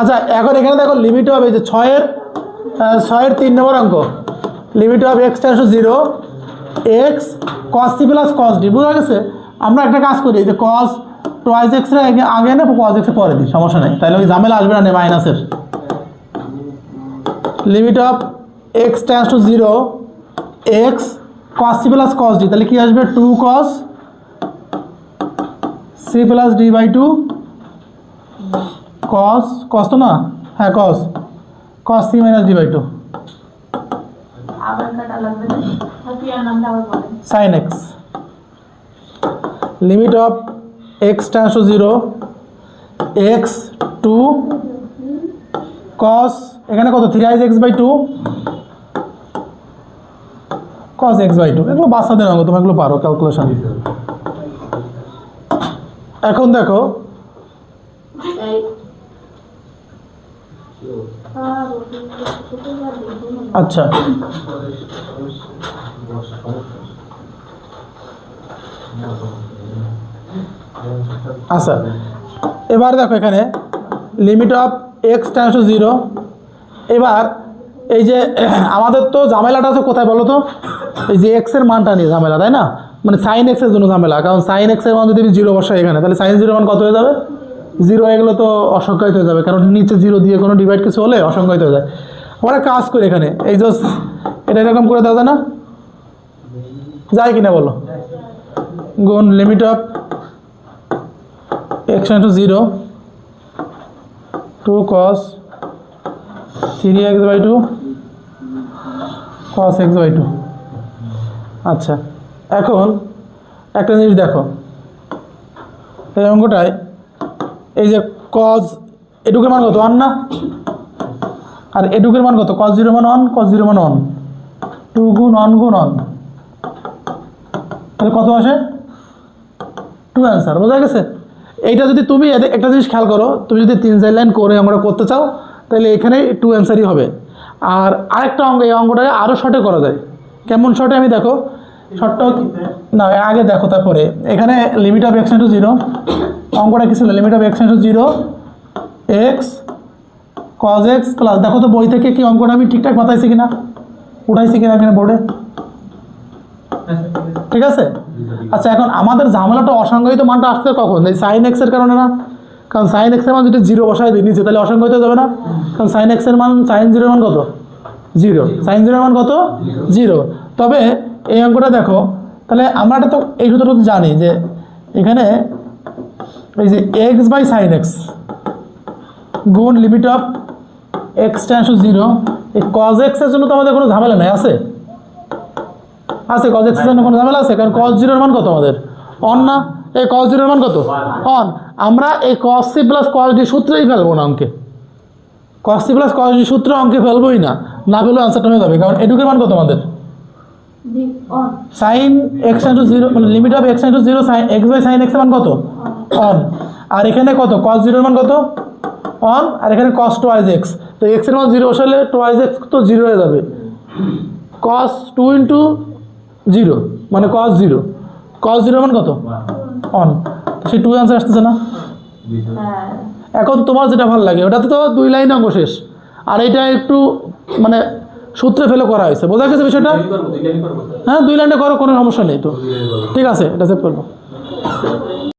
আচ্ছা এখন এখানে দেখো লিমিট হবে যে ছয়ের ছয়ের তিন নম্বর অঙ্ক। Limit of x tends zero x cos C plus cos D বুঝা গেছে? আমরা একটা কাজ করি যে কস টোয়াইজ এক্স আগে আগে না কস এক্স পরে দিই, সমস্যা নেই। তাহলে ওই ঝামেলা আসবে না নে মাইনাসের limit of x tends to zero x cos C plus cos D তাহলে কি আসবে? Two cos C plus D by two cos cos তো না? হ্যাঁ cos. Cos C minus D by two sine x limit of x tends to zero x two cos এখানে কত? Three is x by two cos x by two এগুলো বাচ্চাদের অঙ্ক তুমি এগুলো পারো ক্যালকুলেশন এখন দেখো আচ্ছা। আচ্ছা। এবার দেখো এখানে limit of x tends to zero এবার এই যে আমাদের তো ঝামেলাটা আছে কোথায় বলো তো? এই যে এক্সের মানটা নিয়ে ঝামেলা, তাই না? মানে সাইন এক্সের জন্য ঝামেলা। কারণ সাইন এক্সের মান যদি জিরো বসাই এখানে, তাহলে সাইন জিরো মান কত হয়ে যাবে? জিরো হয়ে গেলে তো অসংখ্যায়িত হয়ে যাবে, কারণ নিচে জিরো দিয়ে কোনো ডিভাইড কিছু হলে অসংখ্যায়িত হয়ে যায়। আমরা কাজ করি এখানে, এই যে এটা এরকম করে দেওয়া যায় না? যায় কিনা বলো? গুণ limit of x to zero two cos three x by two cos x by two আচ্ছা এখন একটা জিনিস দেখো, এই অঙ্কটায় এই যে কজ এটুকের মান কত? ওয়ান না? আর এটুকের মান কত? কজ জিরো মান ওয়ান কজ জিরো মান ওয়ান টু গুণ ওয়ান গুণ ওয়ান তাহলে কত আসে? টু অ্যান্সার বোঝা গেছে? এইটা যদি তুমি একটা জিনিস খেয়াল করো, তুমি যদি তিন চার লাইন করে আমরা করতে চাও, তাহলে এখানে টু অ্যান্সারই হবে। আর আরেকটা অঙ্ক এই অঙ্কটাকে আরও শর্টে করা যায়। কেমন শর্টে আমি দেখো। শর্টটাও কি- না, আগে দেখো তারপরে। এখানে limit of x to zero অঙ্কটা কি ছিল? Limit of x to zero x cos x plus দেখো তো বই থেকে কি অঙ্কটা আমি ঠিকঠাক বাতাইছি কিনা? উঠাইছি কিনা এখানে বোর্ডে ঠিক আছে? আচ্ছা এখন আমাদের ঝামেলাটা অসংজ্ঞায়িত মানটা আসছে কখন? এই সাইন এক্সের কারণে না? কারণ সাইন এক্সের মান যদি জিরো বসায় দিই নিচে, তাহলে অসংজ্ঞায়িত যাবে না? কারণ সাইন এক্সের মান সাইন জিরোর মান কত? জিরো সাইন জিরোর মান কত? জিরো তবে এই অঙ্কটা দেখো, তাহলে আমরা তো এই সূত্রটা জানি যে এখানে এই যে এক্স বাই সাইন এক্স গুণ limit of x tends zero এই কজ এক্সের জন্য তো আমাদের কোনো ঝামেলা নেই আছে? আছে কজ এক্সের জন্য কোনো ঝামেলা আছে? কারণ কজ জিরোর মান কত আমাদের? অন না? এই কজ জিরোর মান কত? অন আমরা এই cos C plus cos D সূত্রেই ফেলব না অঙ্কে। Cos C plus cos D সূত্র অঙ্কে ফেলবোই না। না ফেলেও আনসারটা হয়ে যাবে। কারণ এটুকের মান কত আমাদের? সাইন এক্স ইন্টু জিরো মানে limit of x into zero sine x by sine এক্সের মান কত? অন। আর এখানে কত? কস জিরোর মান কত? অন। আর এখানে কস টোয়াইজ এক্স তো এক্সের মান জিরো বসালে টোয়াইজ এক্স তো জিরো হয়ে যাবে। কস টু ইন্টু জিরো মানে কস জিরো কস জিরোর মান কত? অন। সেই টু আনসার আসতেছে না? হ্যাঁ। এখন তোমার যেটা ভালো লাগে ওটাতে তো দুই লাইন অঙ্ক শেষ। আর এটা একটু মানে সূত্রে ফেলে করা হয়েছে। বোঝা গেছে বিষয়টা? হ্যাঁ দুই লাইনে করো কোনো সমস্যা নেই তো। ঠিক আছে এটা সেভ করব।